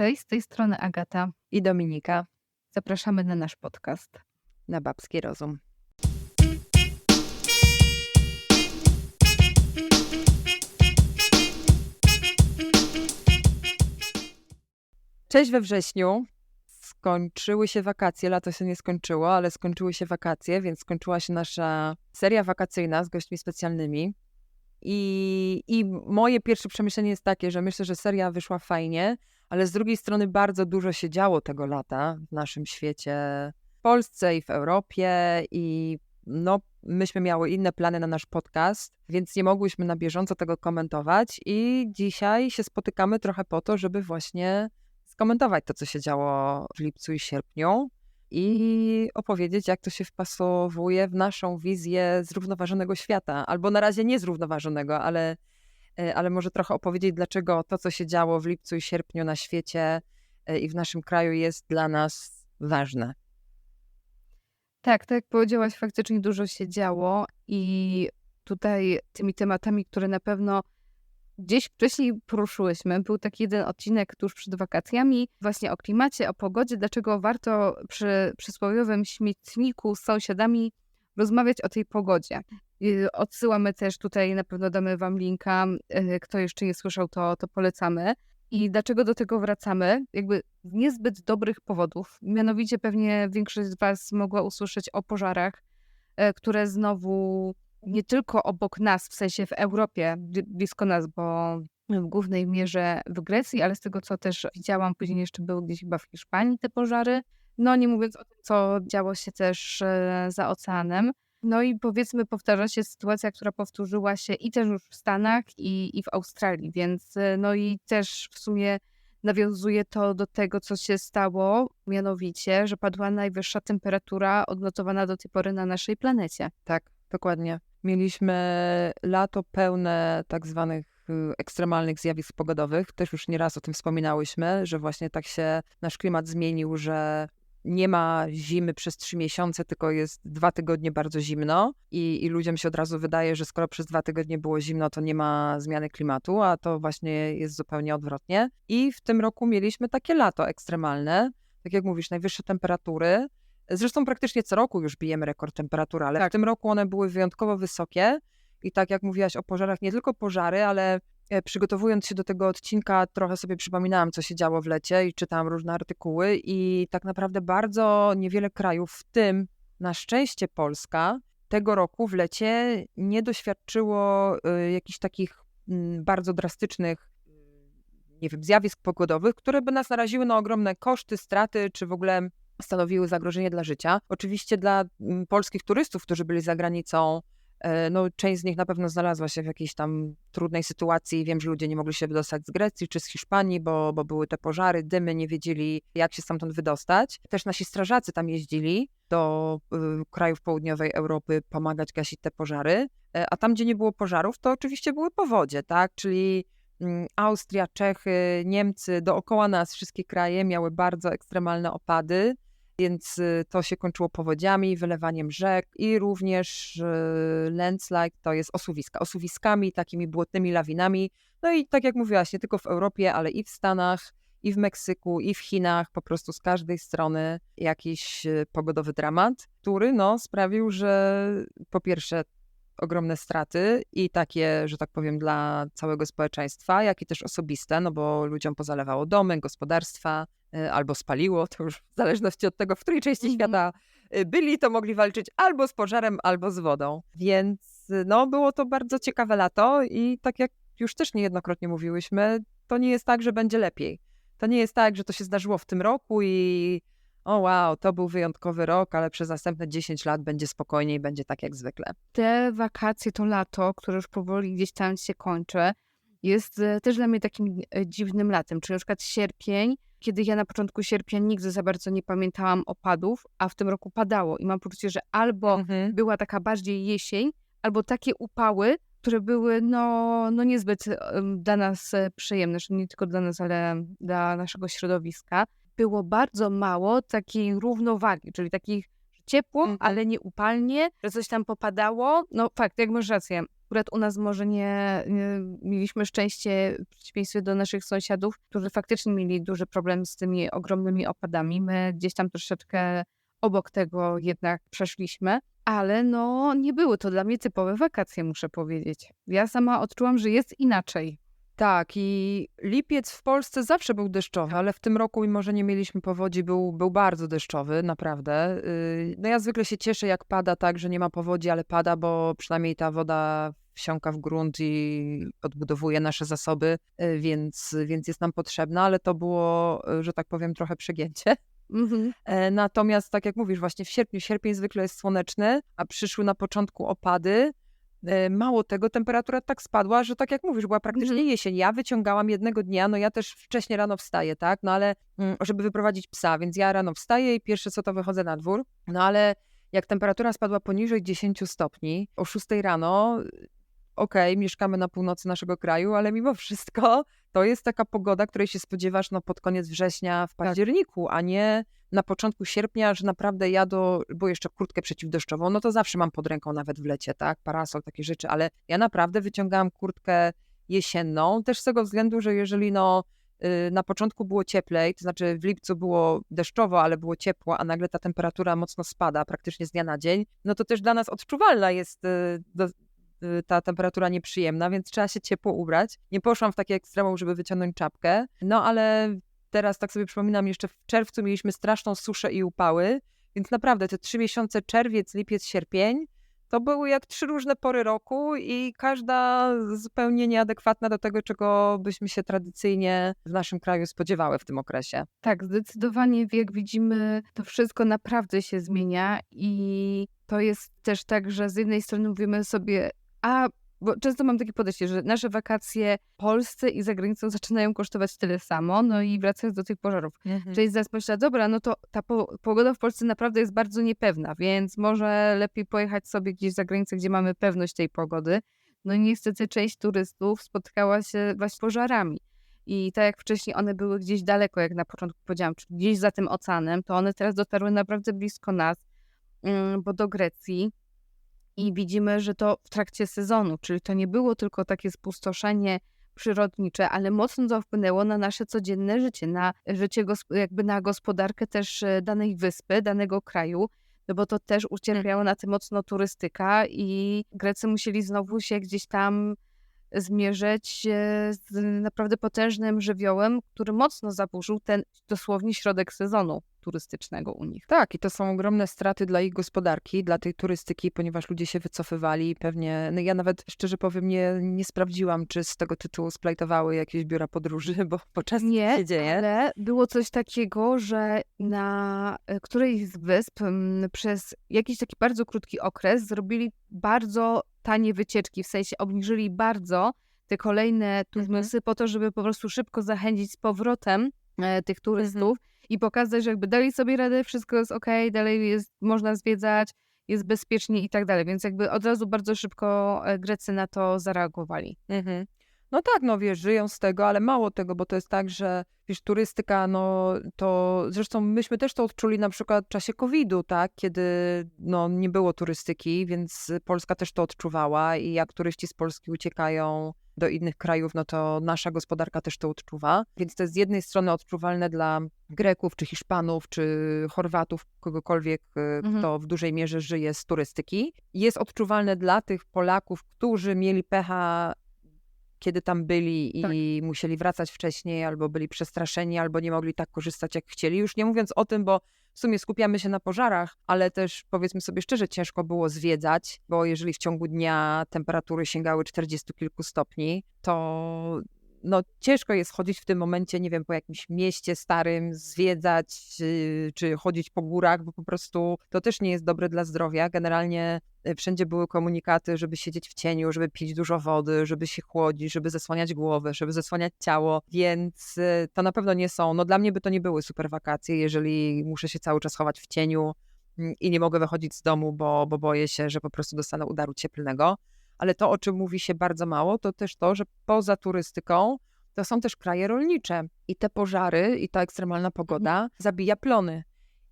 Cześć, z tej strony Agata. i Dominika Zapraszamy na nasz podcast. na Babski Rozum. Cześć we wrześniu. Skończyły się wakacje, lato się nie skończyło, ale skończyły się wakacje, więc skończyła się nasza seria wakacyjna z gośćmi specjalnymi. I, I moje pierwsze przemyślenie jest takie, że myślę, że seria wyszła fajnie, ale z drugiej strony bardzo dużo się działo tego lata w naszym świecie, w Polsce i w Europie i no, myśmy miały inne plany na nasz podcast, więc nie mogłyśmy na bieżąco tego komentować i dzisiaj się spotykamy trochę po to, żeby właśnie skomentować to, co się działo w lipcu i sierpniu i opowiedzieć, jak to się wpasowuje w naszą wizję zrównoważonego świata, albo na razie niezrównoważonego, ale ale może trochę opowiedzieć, dlaczego to, co się działo w lipcu i sierpniu na świecie e, i w naszym kraju jest dla nas ważne. Tak, tak jak powiedziałaś, faktycznie dużo się działo i tutaj tymi tematami, które na pewno gdzieś wcześniej poruszyłyśmy, był taki jeden odcinek tuż przed wakacjami, właśnie o klimacie, o pogodzie, dlaczego warto przy przysłowiowym śmietniku z sąsiadami rozmawiać o tej pogodzie. Odsyłamy też tutaj, na pewno damy Wam linka. Y, kto jeszcze nie słyszał, to, to polecamy. I dlaczego do tego wracamy? Jakby z niezbyt dobrych powodów. Mianowicie pewnie większość z Was mogła usłyszeć o pożarach, e, które znowu nie tylko obok nas, w sensie w Europie, blisko nas, bo w głównej mierze w Grecji, ale z tego co też widziałam, później jeszcze były gdzieś chyba w Hiszpanii te pożary. No nie mówiąc o tym, co działo się też e, za oceanem. No i powiedzmy, powtarza się sytuacja, która powtórzyła się i też już w Stanach, i, i w Australii, więc e, no i też w sumie nawiązuje to do tego, co się stało, mianowicie, że padła najwyższa temperatura odnotowana do tej pory na naszej planecie. Tak, dokładnie. Mieliśmy lato pełne tak zwanych y, ekstremalnych zjawisk pogodowych. Też już nieraz o tym wspominałyśmy, że właśnie tak się nasz klimat zmienił, że nie ma zimy przez trzy miesiące, tylko jest dwa tygodnie bardzo zimno i, i ludziom się od razu wydaje, że skoro przez dwa tygodnie było zimno, to nie ma zmiany klimatu, a to właśnie jest zupełnie odwrotnie. I w tym roku mieliśmy takie lato ekstremalne, tak jak mówisz, najwyższe temperatury. Zresztą praktycznie co roku już bijemy rekord temperatury, ale tak. w tym roku one były wyjątkowo wysokie. I tak jak mówiłaś o pożarach, nie tylko pożary, ale przygotowując się do tego odcinka, trochę sobie przypominałam, co się działo w lecie i czytałam różne artykuły, i tak naprawdę bardzo niewiele krajów, w tym na szczęście Polska, tego roku w lecie nie doświadczyło y, jakichś takich mm, bardzo drastycznych nie wiem, zjawisk pogodowych, które by nas naraziły na ogromne koszty, straty, czy w ogóle stanowiły zagrożenie dla życia. Oczywiście dla mm, polskich turystów, którzy byli za granicą, E, no, część z nich na pewno znalazła się w jakiejś tam trudnej sytuacji. Wiem, że ludzie nie mogli się wydostać z Grecji czy z Hiszpanii, bo, bo były te pożary, dymy, nie wiedzieli, jak się stamtąd wydostać. Też nasi strażacy tam jeździli do y, krajów południowej Europy pomagać gasić te pożary. E, a tam, gdzie nie było pożarów, to oczywiście były powodzie, tak? Czyli mm, Austria, Czechy, Niemcy, dookoła nas wszystkie kraje miały bardzo ekstremalne opady więc y, to się kończyło powodziami, wylewaniem rzek i również y, landslide to jest osuwiska. Osuwiskami, takimi błotnymi lawinami. No i tak jak mówiłaś, nie tylko w Europie, ale i w Stanach, i w Meksyku, i w Chinach, po prostu z każdej strony jakiś y, pogodowy dramat, który no, sprawił, że po pierwsze ogromne straty i takie, że tak powiem, dla całego społeczeństwa, jak i też osobiste, no bo ludziom pozalewało domy, gospodarstwa, y, albo spaliło, to już w zależności od tego, w której części mm -hmm. świata y, byli, to mogli walczyć albo z pożarem, albo z wodą. Więc no, było to bardzo ciekawe lato i tak jak już też niejednokrotnie mówiłyśmy, to nie jest tak, że będzie lepiej. To nie jest tak, że to się zdarzyło w tym roku i o wow, to był wyjątkowy rok, ale przez następne 10 lat będzie spokojniej, będzie tak jak zwykle. Te wakacje, to lato, które już powoli gdzieś tam się kończy, jest e, też dla mnie takim e, dziwnym latem. Czyli na przykład sierpień, kiedy ja na początku sierpnia nigdy za bardzo nie pamiętałam opadów, a w tym roku padało i mam poczucie, że albo mhm. była taka bardziej jesień, albo takie upały, które były no, no niezbyt dla nas e, przyjemne, nie tylko dla nas, ale dla naszego środowiska było bardzo mało takiej równowagi, czyli takich ciepło, mm. ale nie upalnie, że coś tam popadało. No fakt, jak masz rację, Akurat u nas może nie, nie mieliśmy szczęście w przeciwieństwie do naszych sąsiadów, którzy faktycznie mieli duży problem z tymi ogromnymi opadami. My gdzieś tam troszeczkę obok tego jednak przeszliśmy, ale no nie były to dla mnie typowe wakacje, muszę powiedzieć. Ja sama odczułam, że jest inaczej. Tak, i lipiec w Polsce zawsze był deszczowy, ale w tym roku, mimo że nie mieliśmy powodzi, był, był bardzo deszczowy, naprawdę. Yy, No ja zwykle się cieszę, jak pada tak, że nie ma powodzi, ale pada, bo przynajmniej ta woda wsiąka w grunt i odbudowuje nasze zasoby, yy, więc, więc jest nam potrzebna, ale to było, że tak powiem, trochę przegięcie. Mhm. E, Natomiast, tak jak mówisz, właśnie w sierpniu, sierpień zwykle jest słoneczny, a przyszły na początku opady. E, Mało tego, temperatura tak spadła, że tak jak mówisz, była praktycznie Mhm. jesień. Ja wyciągałam jednego dnia, no ja też wcześniej rano wstaję, tak, no ale mm, żeby wyprowadzić psa, więc ja rano wstaję i pierwsze co to wychodzę na dwór, no ale jak temperatura spadła poniżej 10 stopni, o 6 rano, okej, mieszkamy na północy naszego kraju, ale mimo wszystko to jest taka pogoda, której się spodziewasz no, pod koniec września, w październiku, a nie na początku sierpnia, że naprawdę ja do, bo jeszcze kurtkę przeciwdeszczową, no to zawsze mam pod ręką nawet w lecie, tak, parasol, takie rzeczy, ale ja naprawdę wyciągałam kurtkę jesienną, też z tego względu, że jeżeli no y, na początku było cieplej, to znaczy w lipcu było deszczowo, ale było ciepło, a nagle ta temperatura mocno spada praktycznie z dnia na dzień, no to też dla nas odczuwalna jest y, ta temperatura nieprzyjemna, więc trzeba się ciepło ubrać. Nie poszłam w takie ekstremum, żeby wyciągnąć czapkę, no ale teraz tak sobie przypominam, jeszcze w czerwcu mieliśmy straszną suszę i upały, więc naprawdę te trzy miesiące, czerwiec, lipiec, sierpień, to były jak trzy różne pory roku i każda zupełnie nieadekwatna do tego, czego byśmy się tradycyjnie w naszym kraju spodziewały w tym okresie. Tak, zdecydowanie jak widzimy, to wszystko naprawdę się zmienia i to jest też tak, że z jednej strony mówimy sobie, a bo często mam takie podejście, że nasze wakacje w Polsce i za granicą zaczynają kosztować tyle samo, no i wracając do tych pożarów. Część z nas myślała, dobra, no to ta po pogoda w Polsce naprawdę jest bardzo niepewna, więc może lepiej pojechać sobie gdzieś za granicę, gdzie mamy pewność tej pogody. No i niestety część turystów spotkała się właśnie z pożarami. I tak jak wcześniej one były gdzieś daleko, jak na początku powiedziałam, czyli gdzieś za tym oceanem, to one teraz dotarły naprawdę blisko nas, ym, bo do Grecji. I widzimy, że to w trakcie sezonu, czyli to nie było tylko takie spustoszenie przyrodnicze, ale mocno to wpłynęło na nasze codzienne życie, na życie, jakby na gospodarkę też e, danej wyspy, danego kraju, no bo to też ucierpiało na tym mocno turystyka i Grecy musieli znowu się gdzieś tam zmierzyć e, z naprawdę potężnym żywiołem, który mocno zaburzył ten dosłownie środek sezonu turystycznego u nich. Tak, i to są ogromne straty dla ich gospodarki, dla tej turystyki, ponieważ ludzie się wycofywali. Pewnie, no ja nawet szczerze powiem, nie, nie sprawdziłam, czy z tego tytułu splajtowały jakieś biura podróży, bo, często Nie, się dzieje. ale było coś takiego, że na e, którejś z wysp m, przez jakiś taki bardzo krótki okres zrobili bardzo tanie wycieczki, w sensie obniżyli bardzo te kolejne turnusy po to, żeby po prostu szybko zachęcić z powrotem e, tych turystów i pokazać, że jakby dali sobie radę, wszystko jest ok, dalej jest, można zwiedzać, jest bezpiecznie i tak dalej. Więc jakby od razu bardzo szybko e, Grecy na to zareagowali. Mhm. No tak, no wiesz, żyją z tego, ale mało tego, bo to jest tak, że wiesz, turystyka, no to zresztą myśmy też to odczuli na przykład w czasie COVID-u, tak, kiedy no nie było turystyki, więc Polska też to odczuwała i jak turyści z Polski uciekają do innych krajów, no to nasza gospodarka też to odczuwa. Więc to jest z jednej strony odczuwalne dla Greków, czy Hiszpanów, czy Chorwatów, kogokolwiek, y, Mhm. kto w dużej mierze żyje z turystyki. Jest odczuwalne dla tych Polaków, którzy mieli pecha kiedy tam byli i Tak. musieli wracać wcześniej, albo byli przestraszeni, albo nie mogli tak korzystać, jak chcieli. Już nie mówiąc o tym, bo w sumie skupiamy się na pożarach, ale też powiedzmy sobie szczerze, ciężko było zwiedzać, bo jeżeli w ciągu dnia temperatury sięgały 40 kilku stopni, to no, ciężko jest chodzić w tym momencie, nie wiem, po jakimś mieście starym, zwiedzać, yy, czy chodzić po górach, bo po prostu to też nie jest dobre dla zdrowia. Generalnie y, wszędzie były komunikaty, żeby siedzieć w cieniu, żeby pić dużo wody, żeby się chłodzić, żeby zasłaniać głowę, żeby zasłaniać ciało, więc y, to na pewno nie są, no dla mnie by to nie były super wakacje, jeżeli muszę się cały czas chować w cieniu mm, i nie mogę wychodzić z domu, bo, bo boję się, że po prostu dostanę udaru cieplnego. Ale to, o czym mówi się bardzo mało, to też to, że poza turystyką to są też kraje rolnicze i te pożary i ta ekstremalna pogoda zabija plony.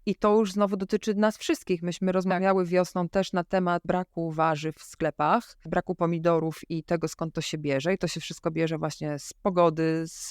I to już znowu dotyczy nas wszystkich. Myśmy rozmawiały wiosną też na temat braku warzyw w sklepach, braku pomidorów i tego, skąd to się bierze. I to się wszystko bierze właśnie z pogody, z,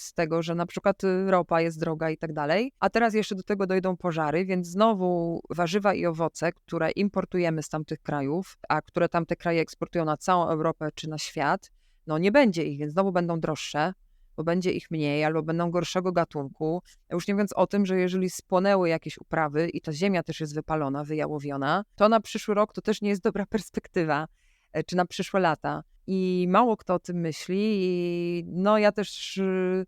z tego, że na przykład y, ropa jest droga i tak dalej. A teraz jeszcze do tego dojdą pożary, więc znowu warzywa i owoce, które importujemy z tamtych krajów, a które tamte kraje eksportują na całą Europę czy na świat, no nie będzie ich, więc znowu będą droższe bo będzie ich mniej albo będą gorszego gatunku. Już nie mówiąc o tym, że jeżeli spłonęły jakieś uprawy i ta ziemia też jest wypalona, wyjałowiona, to na przyszły rok to też nie jest dobra perspektywa, e, czy na przyszłe lata. I mało kto o tym myśli. I no ja też y,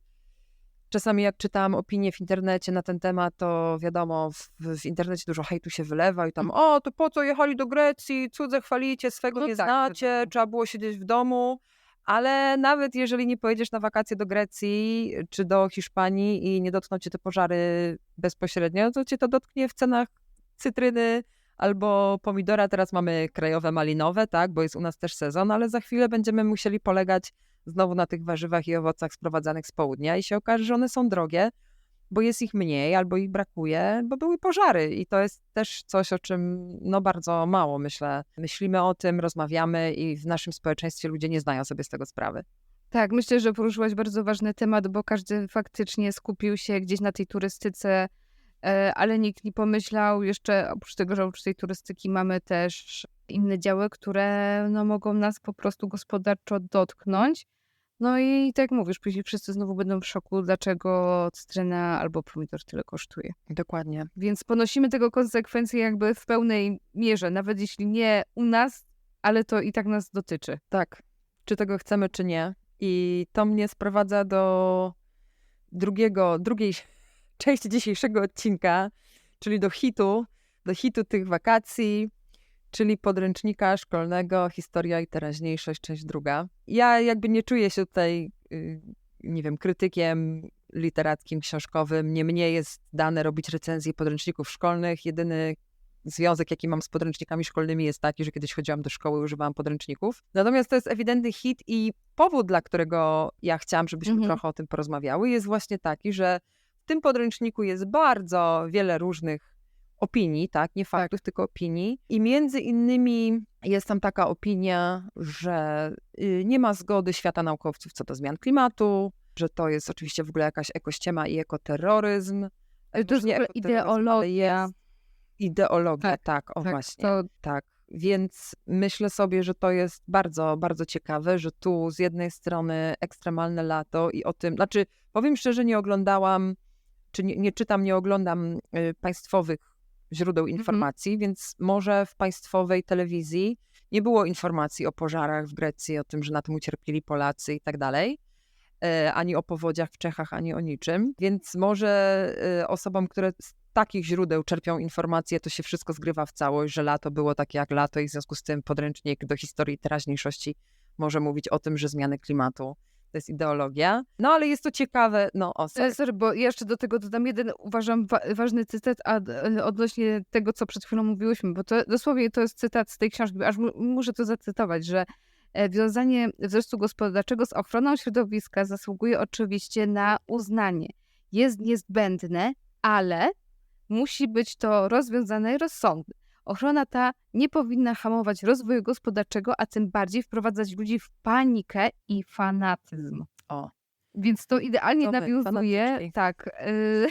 czasami jak czytałam opinie w internecie na ten temat, to wiadomo, w, w internecie dużo hejtu się wylewa i tam, o, to po co jechali do Grecji, cudze chwalicie, swego No nie tak, znacie, wiadomo. trzeba było siedzieć w domu. Ale nawet jeżeli nie pojedziesz na wakacje do Grecji czy do Hiszpanii i nie dotkną cię te pożary bezpośrednio, to cię to dotknie w cenach cytryny albo pomidora. Teraz mamy krajowe malinowe, tak, bo jest u nas też sezon, ale za chwilę będziemy musieli polegać znowu na tych warzywach i owocach sprowadzanych z południa i się okaże, że one są drogie, bo jest ich mniej albo ich brakuje, bo były pożary i to jest też coś, o czym no bardzo mało myślę. Myślimy o tym, rozmawiamy i w naszym społeczeństwie ludzie nie zdają sobie z tego sprawy. Tak, myślę, że poruszyłaś bardzo ważny temat, bo każdy faktycznie skupił się gdzieś na tej turystyce, e, ale nikt nie pomyślał jeszcze, oprócz tego, że oprócz tej turystyki mamy też inne działy, które no, mogą nas po prostu gospodarczo dotknąć. No i tak jak mówisz, później wszyscy znowu będą w szoku, dlaczego cytryna albo pomidor tyle kosztuje. Dokładnie. Więc ponosimy tego konsekwencje jakby w pełnej mierze, nawet jeśli nie u nas, ale to i tak nas dotyczy. Tak, czy tego chcemy, czy nie. I to mnie sprowadza do drugiego, drugiej części dzisiejszego odcinka, czyli do hitu, do hitu tych wakacji, czyli podręcznika szkolnego Historia i teraźniejszość, część druga. Ja jakby nie czuję się tutaj, y, nie wiem, krytykiem literackim, książkowym. Nie mnie jest dane robić recenzje podręczników szkolnych. Jedyny związek, jaki mam z podręcznikami szkolnymi, jest taki, że kiedyś chodziłam do szkoły i używałam podręczników. Natomiast to jest ewidentny hit i powód, dla którego ja chciałam, żebyśmy Mhm. trochę o tym porozmawiały, jest właśnie taki, że w tym podręczniku jest bardzo wiele różnych opinii, tak, nie faktów, tylko opinii. I między innymi jest tam taka opinia, że y, nie ma zgody świata naukowców co do zmian klimatu, że to jest oczywiście w ogóle jakaś ekościema i ekoterroryzm. Ale to jest nie ideologia. jest Ideologia, Tak, tak, o Tak, właśnie. to Tak, więc myślę sobie, że to jest bardzo, bardzo ciekawe, że tu z jednej strony ekstremalne lato i o tym, znaczy powiem szczerze, nie oglądałam, czy nie, nie czytam, nie oglądam y, państwowych źródeł Mhm. informacji, więc może w państwowej telewizji nie było informacji o pożarach w Grecji, o tym, że na tym ucierpieli Polacy i tak dalej. e, Ani o powodziach w Czechach, ani o niczym. Więc może e, osobom, które z takich źródeł czerpią informacje, to się wszystko zgrywa w całość, że lato było takie jak lato i w związku z tym podręcznik do historii teraźniejszości może mówić o tym, że zmiany klimatu to jest ideologia. No ale jest to ciekawe, no o, sorry. E, bo jeszcze do tego dodam jeden, uważam, wa ważny cytat a, e, odnośnie tego, co przed chwilą mówiłyśmy, bo to dosłownie to jest cytat z tej książki, aż mu- muszę to zacytować, że e, wiązanie wzrostu gospodarczego z ochroną środowiska zasługuje oczywiście na uznanie. Jest niezbędne, ale musi być to rozwiązane rozsądnie. Ochrona ta nie powinna hamować rozwoju gospodarczego, a tym bardziej wprowadzać ludzi w panikę i fanatyzm. O. Więc to idealnie To nawiązuje tak, y,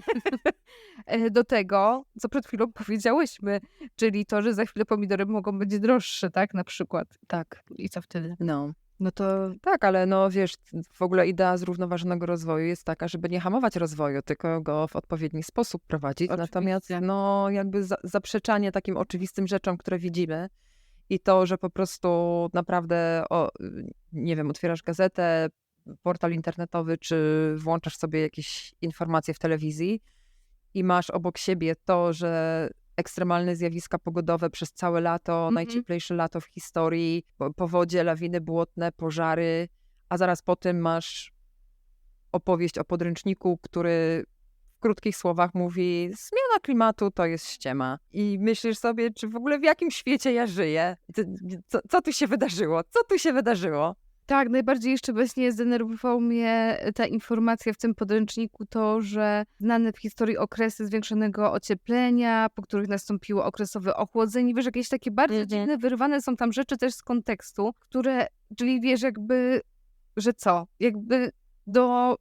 e, do tego, co przed chwilą powiedziałyśmy, czyli to, że za chwilę pomidory mogą być droższe, tak, na przykład. Tak, I co wtedy? no. No to Tak, ale no wiesz, w ogóle idea zrównoważonego rozwoju jest taka, żeby nie hamować rozwoju, tylko go w odpowiedni sposób prowadzić. Natomiast Oczywiście. no jakby za, zaprzeczanie takim oczywistym rzeczom, które widzimy i to, że po prostu naprawdę, o, nie wiem, otwierasz gazetę, portal internetowy, czy włączasz sobie jakieś informacje w telewizji i masz obok siebie to, że ekstremalne zjawiska pogodowe przez całe lato, Mhm. najcieplejsze lato w historii, po- powodzie, lawiny błotne, pożary, a zaraz po tym masz opowieść o podręczniku, który w krótkich słowach mówi: Zmiana klimatu to jest ściema. I myślisz sobie, czy w ogóle w jakim świecie ja żyję? Co, co tu się wydarzyło? Co tu się wydarzyło? Tak, najbardziej jeszcze właśnie zdenerwował mnie ta informacja w tym podręczniku, to, że znane w historii okresy zwiększonego ocieplenia, po których nastąpiło okresowe ochłodzenie, wiesz, jakieś takie bardzo Mhm. dziwne, wyrwane są tam rzeczy też z kontekstu, które, czyli wiesz, jakby, że co, jakby do...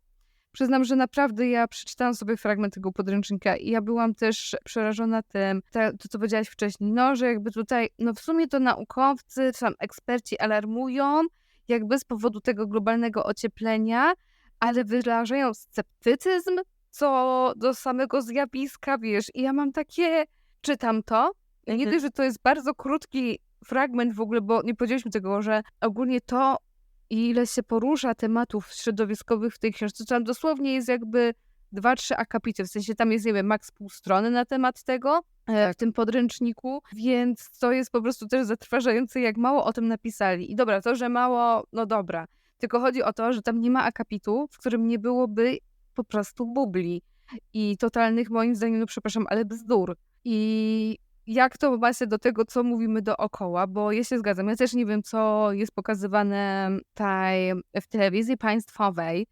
Przyznam, że naprawdę ja przeczytałam sobie fragment tego podręcznika i ja byłam też przerażona tym, to co powiedziałaś wcześniej, no, że jakby tutaj, no w sumie to naukowcy, czy tam eksperci alarmują, jakby z powodu tego globalnego ocieplenia, ale wyrażają sceptycyzm co do samego zjawiska, wiesz, i ja mam takie, czytam to, nie Mhm. dość, że to jest bardzo krótki fragment w ogóle, bo nie powiedzieliśmy tego, że ogólnie to, ile się porusza tematów środowiskowych w tej książce, to tam dosłownie jest jakby dwa, trzy akapity, w sensie tam jest, nie wiem, maks pół strony na temat tego, e, w tym podręczniku, więc to jest po prostu też zatrważające, jak mało o tym napisali. I dobra, to, że mało, no dobra, tylko chodzi o to, że tam nie ma akapitu, w którym nie byłoby po prostu bubli i totalnych, moim zdaniem, no przepraszam, ale bzdur. I jak to ma się do tego, co mówimy dookoła, bo ja się zgadzam, ja też nie wiem, co jest pokazywane tutaj w telewizji państwowej,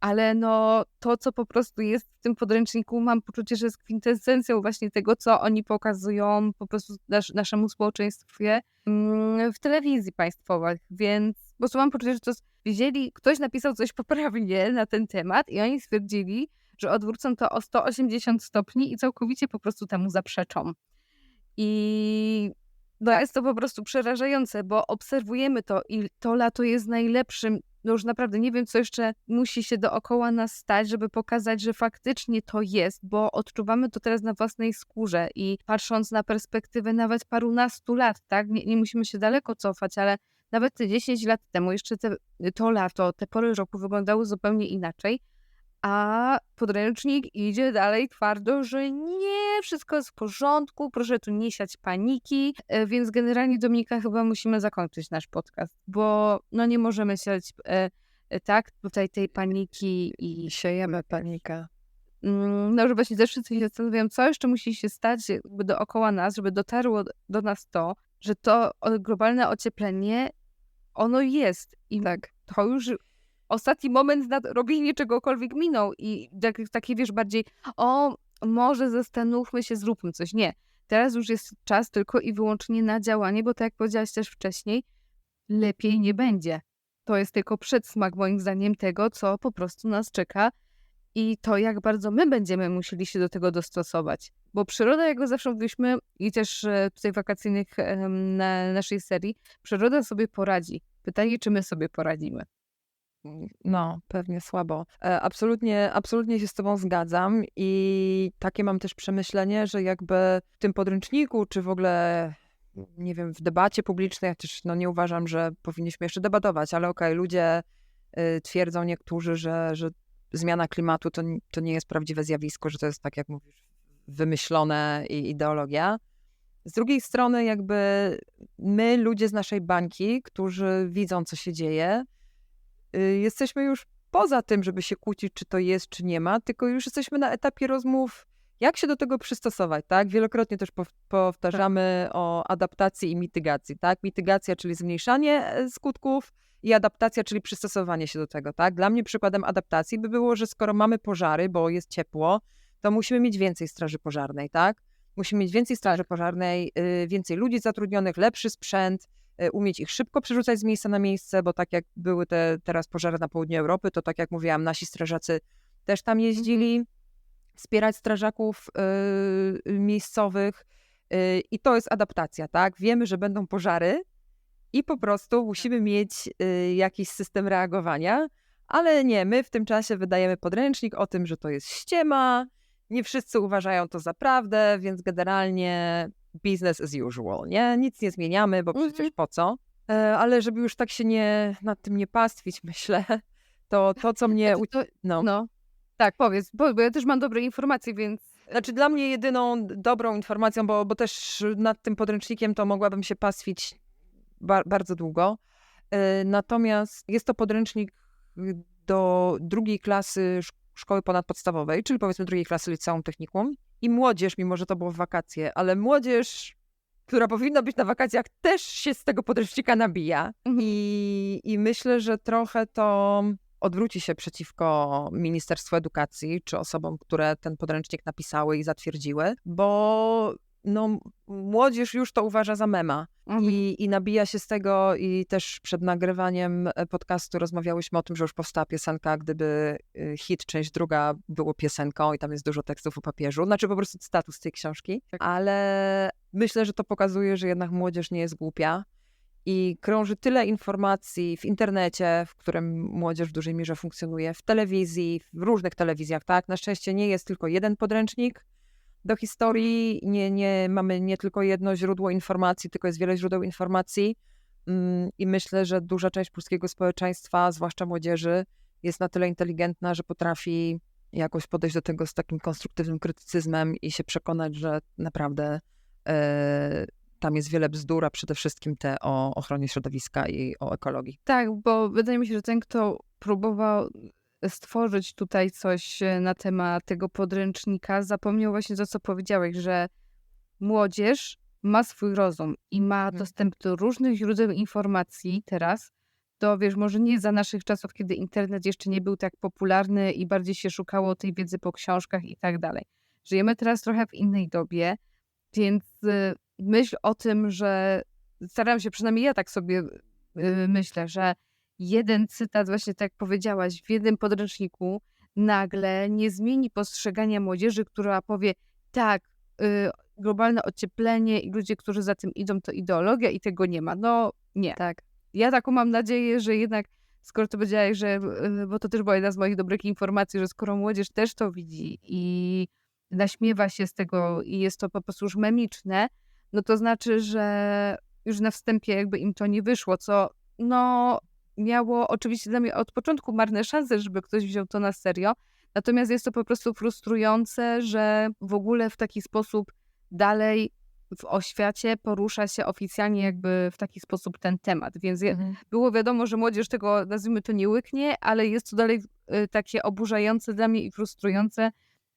ale no to, co po prostu jest w tym podręczniku, mam poczucie, że jest kwintesencją właśnie tego, co oni pokazują po prostu nas, naszemu społeczeństwie mm, w telewizji państwowej, więc po prostu mam poczucie, że to wiedzieli, ktoś napisał coś poprawnie na ten temat i oni stwierdzili, że odwrócą to o 180 stopni i całkowicie po prostu temu zaprzeczą. I no jest to po prostu przerażające, bo obserwujemy to i to lato jest najlepszym. No już naprawdę nie wiem, co jeszcze musi się dookoła nas stać, żeby pokazać, że faktycznie to jest, bo odczuwamy to teraz na własnej skórze i patrząc na perspektywę nawet parunastu lat, tak? Nie, nie musimy się daleko cofać, ale nawet te 10 lat temu, jeszcze te, to lato, te pory roku wyglądały zupełnie inaczej. A podręcznik idzie dalej twardo, że nie, wszystko jest w porządku, proszę tu nie siać paniki. E, Więc generalnie, Dominika, chyba musimy zakończyć nasz podcast, bo no nie możemy siać e, e, tak tutaj tej paniki i siejemy panikę. Mm, No, że właśnie też wszyscy się zastanawiają, co jeszcze musi się stać jakby dookoła nas, żeby dotarło do nas to, że to globalne ocieplenie, ono jest. I Tak. to już ostatni moment na robienie czegokolwiek minął i tak, takie, wiesz, bardziej o, może zastanówmy się, zróbmy coś. Nie. Teraz już jest czas tylko i wyłącznie na działanie, bo tak jak powiedziałaś też wcześniej, lepiej nie będzie. To jest tylko przedsmak, moim zdaniem, tego, co po prostu nas czeka i to, jak bardzo my będziemy musieli się do tego dostosować. Bo przyroda, jak zawsze mówiliśmy, i też e, tutaj wakacyjnych na naszej serii, przyroda sobie poradzi. Pytanie, czy my sobie poradzimy. No, pewnie słabo. E, Absolutnie, absolutnie się z Tobą zgadzam i takie mam też przemyślenie, że jakby w tym podręczniku, czy w ogóle, nie wiem, w debacie publicznej, też no, nie uważam, że powinniśmy jeszcze debatować, ale okej, ludzie y, twierdzą niektórzy, że, że zmiana klimatu to, to nie jest prawdziwe zjawisko, że to jest tak, jak mówisz, wymyślone i ideologia. Z drugiej strony, jakby my, ludzie z naszej bańki, którzy widzą, co się dzieje, jesteśmy już poza tym, żeby się kłócić, czy to jest, czy nie ma, tylko już jesteśmy na etapie rozmów, jak się do tego przystosować, tak? Wielokrotnie też pow- powtarzamy o adaptacji i mitygacji, tak? Mitygacja, czyli zmniejszanie e, skutków i adaptacja, czyli przystosowanie się do tego, tak? Dla mnie przykładem adaptacji by było, że skoro mamy pożary, bo jest ciepło, to musimy mieć więcej straży pożarnej, tak? Musimy mieć więcej straży pożarnej, y, więcej ludzi zatrudnionych, lepszy sprzęt, y, umieć ich szybko przerzucać z miejsca na miejsce, bo tak jak były te teraz pożary na południu Europy, to tak jak mówiłam, nasi strażacy też tam jeździli, wspierać strażaków y, miejscowych y, i to jest adaptacja, tak? Wiemy, że będą pożary i po prostu musimy mieć y, jakiś system reagowania, ale nie, my w tym czasie wydajemy podręcznik o tym, że to jest ściema, nie wszyscy uważają to za prawdę, więc generalnie business as usual, nie? Nic nie zmieniamy, bo Mhm. przecież po co? E, Ale żeby już tak się nie, nad tym nie pastwić, myślę, to to, co mnie... u- To, No. no. Tak, powiedz, bo, bo ja też mam dobre informacje, więc Znaczy dla mnie jedyną dobrą informacją, bo, bo też nad tym podręcznikiem to mogłabym się pastwić ba- bardzo długo. E, Natomiast jest to podręcznik y, do drugiej klasy szk- szkoły ponadpodstawowej, czyli powiedzmy drugiej klasy liceum technikum. I młodzież, mimo że to było w wakacje, ale młodzież która powinna być na wakacjach, też się z tego podręcznika nabija. Mhm. I, I myślę, że trochę to odwróci się przeciwko Ministerstwu Edukacji czy osobom, które ten podręcznik napisały i zatwierdziły, bo no, młodzież już to uważa za mema. Mhm. I, I nabija się z tego i też przed nagrywaniem e, podcastu rozmawiałyśmy o tym, że już powstała piosenka, gdyby y, hit część druga było piosenką i tam jest dużo tekstów o papieżu, znaczy po prostu status tej książki, Tak. ale myślę, że to pokazuje, że jednak młodzież nie jest głupia i krąży tyle informacji w internecie, w którym młodzież w dużej mierze funkcjonuje, w telewizji, w różnych telewizjach, tak? Na szczęście nie jest tylko jeden podręcznik, do historii. Nie, nie mamy nie tylko jedno źródło informacji, tylko jest wiele źródeł informacji. Mm, I myślę, że duża część polskiego społeczeństwa, zwłaszcza młodzieży, jest na tyle inteligentna, że potrafi jakoś podejść do tego z takim konstruktywnym krytycyzmem i się przekonać, że naprawdę e, tam jest wiele bzdur, a przede wszystkim te o ochronie środowiska i o ekologii. Tak, bo wydaje mi się, że ten, kto próbował stworzyć tutaj coś e, na temat tego podręcznika, zapomniał właśnie to, co powiedziałeś, że młodzież ma swój rozum i ma Mhm. dostęp do różnych źródeł informacji teraz. To wiesz, może nie za naszych czasów, kiedy internet jeszcze nie był tak popularny i bardziej się szukało tej wiedzy po książkach i tak dalej. Żyjemy teraz trochę w innej dobie, więc y, myśl o tym, że staram się, przynajmniej ja tak sobie y, myślę, że jeden cytat, właśnie tak jak powiedziałaś, w jednym podręczniku nagle nie zmieni postrzegania młodzieży, która powie tak, y, globalne ocieplenie i ludzie, którzy za tym idą, to ideologia i tego nie ma. No nie. Tak. Ja taką mam nadzieję, że jednak, skoro to powiedziałeś, że, y, bo to też była jedna z moich dobrych informacji, że skoro młodzież też to widzi i naśmiewa się z tego i jest to po prostu już memiczne, no to znaczy, że już na wstępie jakby im to nie wyszło, co no miało oczywiście dla mnie od początku marne szanse, żeby ktoś wziął to na serio. Natomiast jest to po prostu frustrujące, że w ogóle w taki sposób dalej w oświacie porusza się oficjalnie jakby w taki sposób ten temat. Więc Mhm. było wiadomo, że młodzież tego, nazwijmy to, nie łyknie, ale jest to dalej y, takie oburzające dla mnie i frustrujące,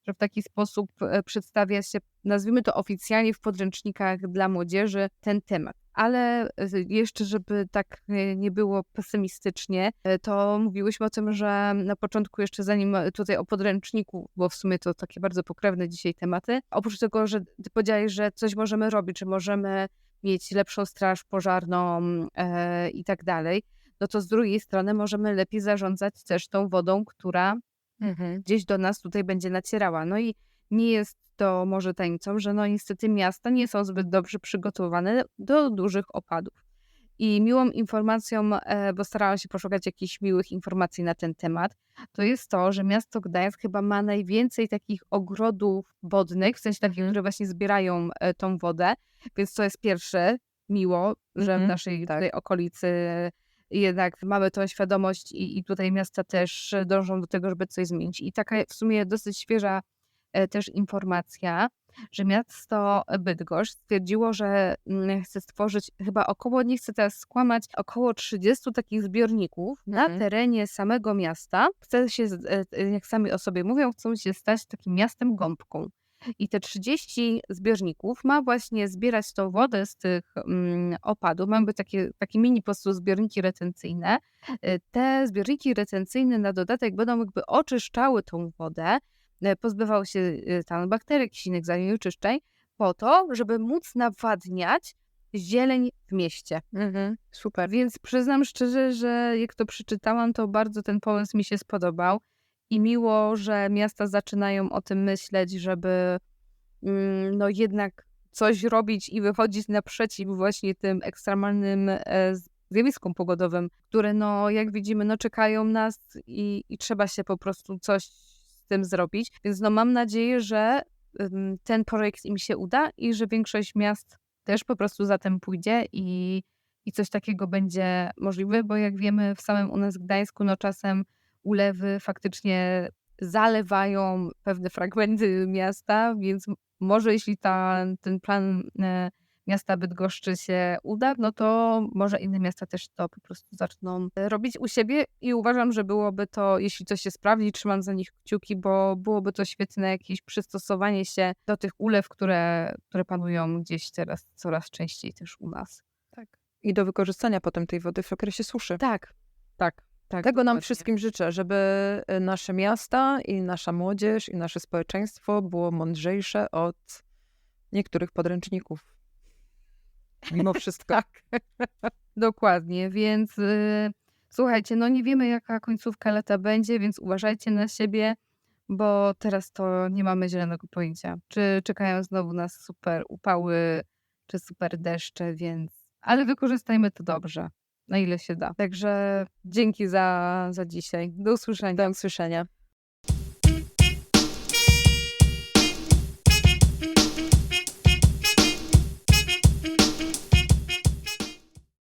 że w taki sposób e, przedstawia się, nazwijmy to oficjalnie w podręcznikach dla młodzieży ten temat. Ale jeszcze, żeby tak nie było pesymistycznie, e, to mówiłyśmy o tym, że na początku jeszcze zanim e, tutaj o podręczniku, bo w sumie to takie bardzo pokrewne dzisiaj tematy, oprócz tego, że ty powiedziałeś, że coś możemy robić, że możemy mieć lepszą straż pożarną e, i tak dalej, no to z drugiej strony możemy lepiej zarządzać też tą wodą, która Mhm. gdzieś do nas tutaj będzie nacierała. No i nie jest to może tajemnicą, że no niestety miasta nie są zbyt dobrze przygotowane do dużych opadów. I miłą informacją, e, bo starałam się poszukać jakichś miłych informacji na ten temat, to jest to, że miasto Gdańsk chyba ma najwięcej takich ogrodów wodnych, w sensie takich, Mhm. które właśnie zbierają e, tą wodę, więc to jest pierwsze miło, że w Mhm, naszej tak. okolicy jednak mamy tą świadomość i, i tutaj miasta też dążą do tego, żeby coś zmienić. I taka w sumie dosyć świeża też informacja, że miasto Bydgoszcz stwierdziło, że mm, chce stworzyć chyba około, nie chcę teraz skłamać, około 30 takich zbiorników na Mhm. terenie samego miasta. Chce się, e, e, jak sami o sobie mówią, chcą się stać takim miastem gąbką. I te 30 zbiorników ma właśnie zbierać tą wodę z tych mm, opadów. Mamy takie, takie mini po prostu zbiorniki retencyjne. E, Te zbiorniki retencyjne na dodatek będą jakby oczyszczały tą wodę, e, pozbywały się e, tam bakterii, jakichś innych zanieczyszczeń, po to, żeby móc nawadniać zieleń w mieście. Mhm. Super. Więc przyznam szczerze, że jak to przeczytałam, to bardzo ten pomysł mi się spodobał. I miło, że miasta zaczynają o tym myśleć, żeby mm, no jednak coś robić i wychodzić naprzeciw właśnie tym ekstremalnym e, zjawiskom pogodowym, które no jak widzimy, no czekają nas i, i trzeba się po prostu coś tym zrobić. Więc no mam nadzieję, że ten projekt im się uda i że większość miast też po prostu za tym pójdzie i, i coś takiego będzie możliwe, bo jak wiemy w samym u nas Gdańsku, no czasem ulewy faktycznie zalewają pewne fragmenty miasta, więc może jeśli ta, ten plan e, miasta Bydgoszczy się uda, no to może inne miasta też to po prostu zaczną robić u siebie i uważam, że byłoby to, jeśli to się sprawdzi, trzymam za nich kciuki, bo byłoby to świetne jakieś przystosowanie się do tych ulew, które, które panują gdzieś teraz coraz częściej też u nas. Tak. I do wykorzystania potem tej wody w okresie suszy. Tak, tak, tak. Tego nam wszystkim życzę, żeby y, nasze miasta i nasza młodzież i nasze społeczeństwo było mądrzejsze od niektórych podręczników. Mimo wszystko. tak, dokładnie, więc y, słuchajcie, no nie wiemy jaka końcówka lata będzie, więc uważajcie na siebie, bo teraz to nie mamy zielonego pojęcia. Czy czekają znowu nas super upały, czy super deszcze, więc... Ale wykorzystajmy to dobrze, na ile się da. Także dzięki za, za dzisiaj. Do usłyszenia. Do usłyszenia.